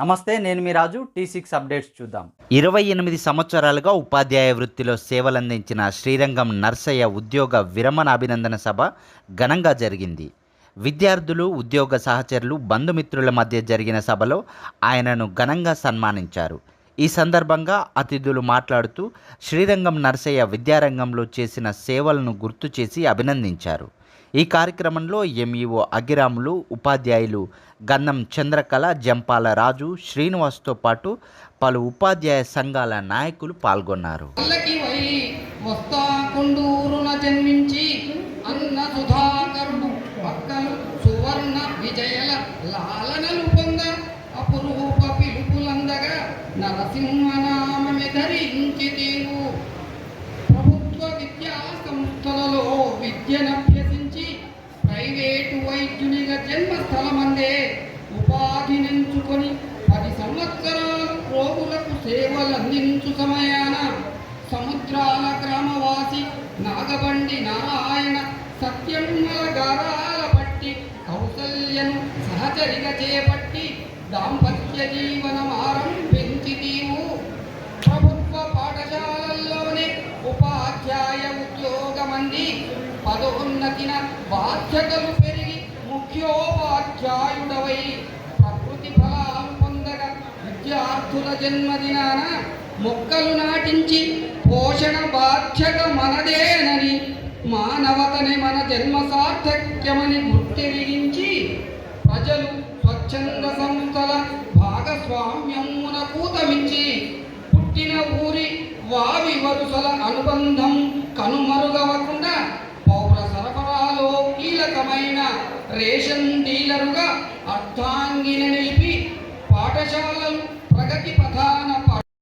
నమస్తే నేను మీ రాజు. టీ సిక్స్ అప్డేట్స్ చూద్దాం. ఇరవై ఎనిమిది సంవత్సరాలుగా ఉపాధ్యాయ వృత్తిలో సేవలందించిన శ్రీరంగం నర్సయ్య ఉద్యోగ విరమణ అభినందన సభ ఘనంగా జరిగింది. విద్యార్థులు ఉద్యోగ సహచరులు బంధుమిత్రుల మధ్య జరిగిన సభలో ఆయనను ఘనంగా సన్మానించారు. ఈ సందర్భంగా అతిథులు మాట్లాడుతూ శ్రీరంగం నర్సయ్య విద్యారంగంలో చేసిన సేవలను గుర్తు చేసి అభినందించారు. ఈ కార్యక్రమంలో ఎంఈఓ అగిరాములు ఉపాధ్యాయులు గన్నం చంద్రకళ జంపాల రాజు శ్రీనివాస్తో పాటు పలు ఉపాధ్యాయ సంఘాల నాయకులు పాల్గొన్నారు. జన్మించి అన్న సుధాకరుడు పక్కలు సువర్ణ విజయల లాలనలు పొంద అపురూప పిలుపులందగా నరసింహనామమి ధరించి తీరు. ప్రభుత్వ విద్యా సంస్థలలో జన్మస్థలమందే ఉపాధి నించుకొని పది సంవత్సరాల రోగులకు సేవలు అందించు సమయాన సముద్రాల గ్రామవాసి నాగబండి నారాయణ సత్యమ్మల గారాల పట్టి కౌసల్యను సహచరిగా చేపట్టి దాంపత్య జీవనమారం పెంచితీవు ప్రభుత్వ పాఠశాలల్లోనే ఉపాధ్యాయ ఉద్యోగమంది పదోన్నతిన బాధ్యతలు పెరిగి ముఖ్యోపాధ్యాయుడవై ప్రకృతి ఫలాలను పొందగా విద్యార్థుల జన్మదినాన మొక్కలు నాటించి పోషణ బాధ్యత మనదేనని మానవతని మన జన్మ సార్థక్యమని గుర్తిరిగించి ప్రజలు స్వచ్ఛంద సంస్థల భాగస్వామ్యమున కూతమించి పుట్టిన ఊరి వావి వరుసల అనుబంధం కనుమరుగవకుండా పౌర సరఫరాలో కీలకమైన రేషన్ డీలరుగా అర్థాంగిన నిలిపి పాఠశాలలు ప్రగతి పథా